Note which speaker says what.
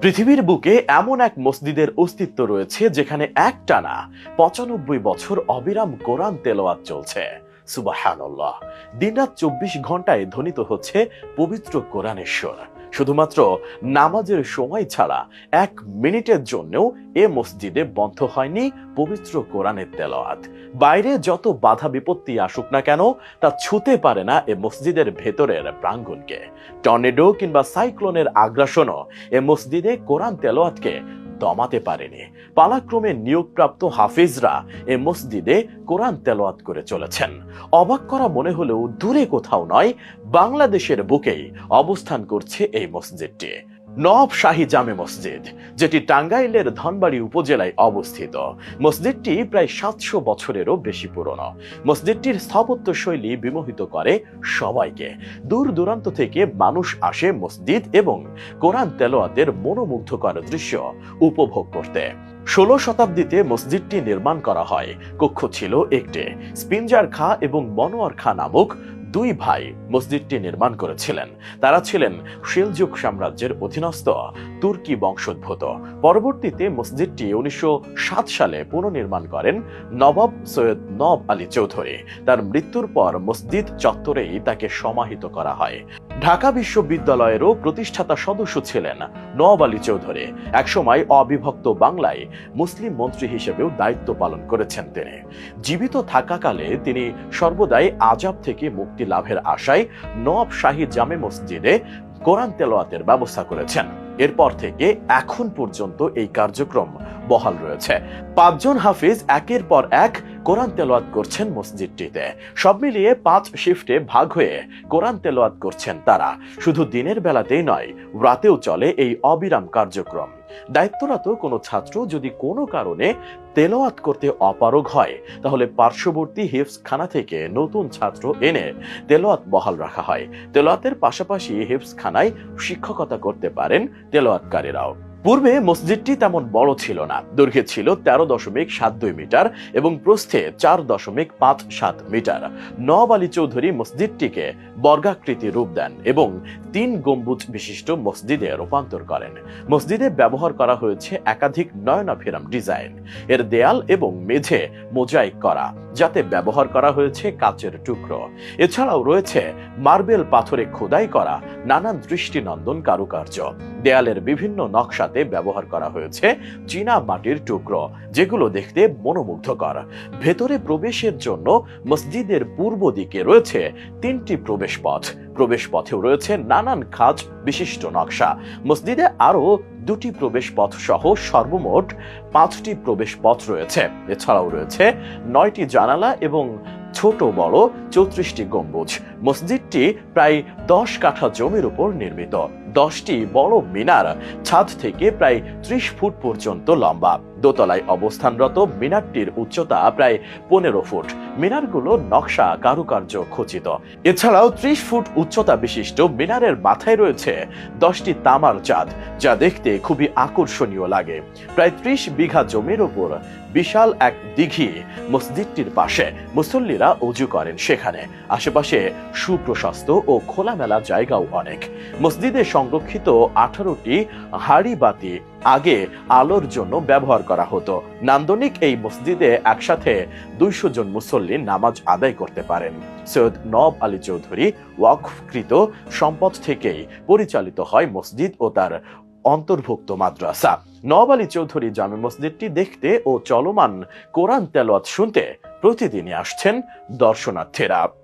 Speaker 1: পৃথিবীর বুকে এমন এক মসজিদের অস্তিত্ব রয়েছে যেখানে এক টানা পঁচানব্বই বছর অবিরাম কোরআন তেলোয়াত চলছে। সুবাহানল্লাহ। দিনরাত চব্বিশ ঘন্টায় ধ্বনিত হচ্ছে পবিত্র কোরআনের সুর। শুধুমাত্র নামাজের সময় ছাড়া এক মিনিটের জন্যও এ মসজিদে বন্ধ হয়নি পবিত্র কোরআনের তেলাওয়াত। বাইরে যত বাধা বিপত্তি আসুক না কেন, তা ছুতে পারে না এ মসজিদের ভেতরের প্রাঙ্গণকে টর্নেডো কিংবা সাইক্লোনের আগ্রাসনও এ মসজিদে কোরআন তেলোয়াতকে দমাতে পারেনি। পালাক্রমে নিয়োগপ্রাপ্ত হাফিজরা এ মসজিদে কোরআন তেলোয়াত করে চলেছেন। অবাক করা মনে হলেও দূরে কোথাও নয়, বাংলাদেশের বুকেই অবস্থান করছে এই মসজিদটি। নব শাহী জামে মসজিদ, যেটি টাঙ্গাইলের ধনবাড়ি উপজেলায় অবস্থিত। মসজিদটি প্রায় সাতশো বছরেরও বেশি পুরনো। মসজিদটির স্থাপত্য শৈলী বিমোহিত করে সবাইকে। দূর দূরান্ত থেকে মানুষ আসে মসজিদ এবং কোরআন তেলোয়াতের মনোমুগ্ধকর দৃশ্য উপভোগ করতে। ষোলো শতাব্দীতে মসজিদটি নির্মাণ করা হয়। কক্ষ ছিল একটি। স্পিনজার খা এবং মনোয়ার খা নামক দুই ভাই মসজিদটি নির্মাণ করেছিলেন। তারা ছিলেন শিলযুগ সাম্রাজ্যের অধীনস্থ তুর্কি বংশোদ্ভূত। পরবর্তীতে মসজিদটি উনিশশো সাত সালে পুনর্নির্মাণ করেন নবাব সৈয়দ নব আলী চৌধুরী। তার মৃত্যুর পর মসজিদ চত্বরেই তাকে সমাহিত করা হয়। ঢাকা বিশ্ববিদ্যালয়েরও প্রতিষ্ঠাতা সদস্য ছিলেন নওয়াব আলী চৌধুরী। একসময় অবিভক্ত বাংলায় মুসলিম মন্ত্রী হিসেবেও দায়িত্ব পালন করেছেন তিনি। জীবিত থাকাকালে তিনি সর্বদাই আজাব থেকে মুক্তি লাভের আশায় নওয়াব শাহী জামে মসজিদে কোরআন তেলোয়াতের ব্যবস্থা করেছেন। এরপর থেকে এখন পর্যন্ত এই কার্যক্রম বহাল রয়েছে। পাঁচজন হাফিজ একের পর এক কোরআন তেলোয়াত করছেন মসজিদটিতে। সব মিলিয়ে পাঁচ শিফটে ভাগ হয়ে কোরআন তেলোয়াত করছেন তারা। শুধু দিনের বেলাতেই নয়, রাতেও চলে এই অবিরাম কার্যক্রম। দায়িত্বরত কোনো ছাত্র যদি কোনো কারণে তেলাওয়াত করতে অপারগ হয়, তাহলে পার্শ্ববর্তী হেফস খানা থেকে নতুন ছাত্র এনে তেলাওয়াত বহাল রাখা হয়। তেলাওয়াতের পাশাপাশি হিফস খানায় শিক্ষকতা করতে পারেন তেলাওয়াতকারীরাও পূর্বে মসজিদটি তেমন বড় ছিল না। দৈর্ঘ্যে ছিল তেরো দশমিক সাত দুই মিটার এবং প্রস্থে চার দশমিক পাঁচ সাত মিটার। নব আলী চৌধুরী মসজিদটিকে বর্গাকৃতি রূপ দেন এবং তিন গম্বুজ বিশিষ্ট মসজিদে রূপান্তর করেন। মসজিদে ব্যবহার করা হয়েছে একাধিক নয়নাভিরাম ডিজাইন। এর দেয়াল এবং মেঝে মোজাইক করা, যাতে ব্যবহার করা হয়েছে কাচের টুকরো। এছাড়াও রয়েছে মার্বেল পাথরে খোদাই করা নানান দৃষ্টিনন্দন কারুকার্য। দেয়ালের বিভিন্ন নকশাতে ব্যবহার করা হয়েছে চীনা মাটির টুকরো, যেগুলো দেখতে মনোমুগ্ধকর। ভেতরে প্রবেশের জন্য মসজিদের পূর্ব দিকে রয়েছে তিনটি প্রবেশ পথ প্রবেশ পথেও রয়েছে নানান খাজ বিশিষ্ট নকশা। মসজিদে আরও দুটি প্রবেশ পথ সহ সর্বমোট পাঁচটি প্রবেশ পথ রয়েছে। এছাড়াও রয়েছে নয়টি জানালা এবং ছোট বড় চৌত্রিশটি গম্বুজ। মসজিদটি প্রায় দশ কাঠা জমির উপর নির্মিত। দশটি বড় মিনার ছাদ থেকে প্রায় ত্রিশ ফুট পর্যন্ত লম্বা। দোতলায় অবস্থানরত মিনারটির উচ্চতা প্রায় পনেরো ফুট। মিনারগুলো নকশা কারুকার্য খচিত। এছাড়াও ত্রিশ ফুট উচ্চতা বিশিষ্ট মিনারের মাথায় রয়েছে দশটি তামার চাঁদ, যা দেখতে খুবই আকর্ষণীয় লাগে। প্রায় ত্রিশ বিঘা জমির উপর বিশাল এক দিঘি মসজিদটির পাশে মুসল্লিরা অজু করেন সেখানে। আশেপাশে সুপ্রশস্ত ও খোলামেলা জায়গাও অনেক। মসজিদে সংরক্ষিত আঠারোটি হাড়ি বাতি আগে আলোর জন্য ব্যবহার করা হতো। নান্দনিক এই মসজিদে একসাথে দুইশো জন মুসল্লি নামাজ আদায় করতে পারেন। সৈয়দ নব আলী চৌধুরী ওয়াকফকৃত সম্পদ থেকেই পরিচালিত হয় মসজিদ ও তার অন্তর্ভুক্ত মাদ্রাসা। নব আলী চৌধুরী জামে মসজিদটি দেখতে ও চলমান কোরআন তেলাওয়াত শুনতে প্রতিদিনই আসছেন দর্শনার্থীরা।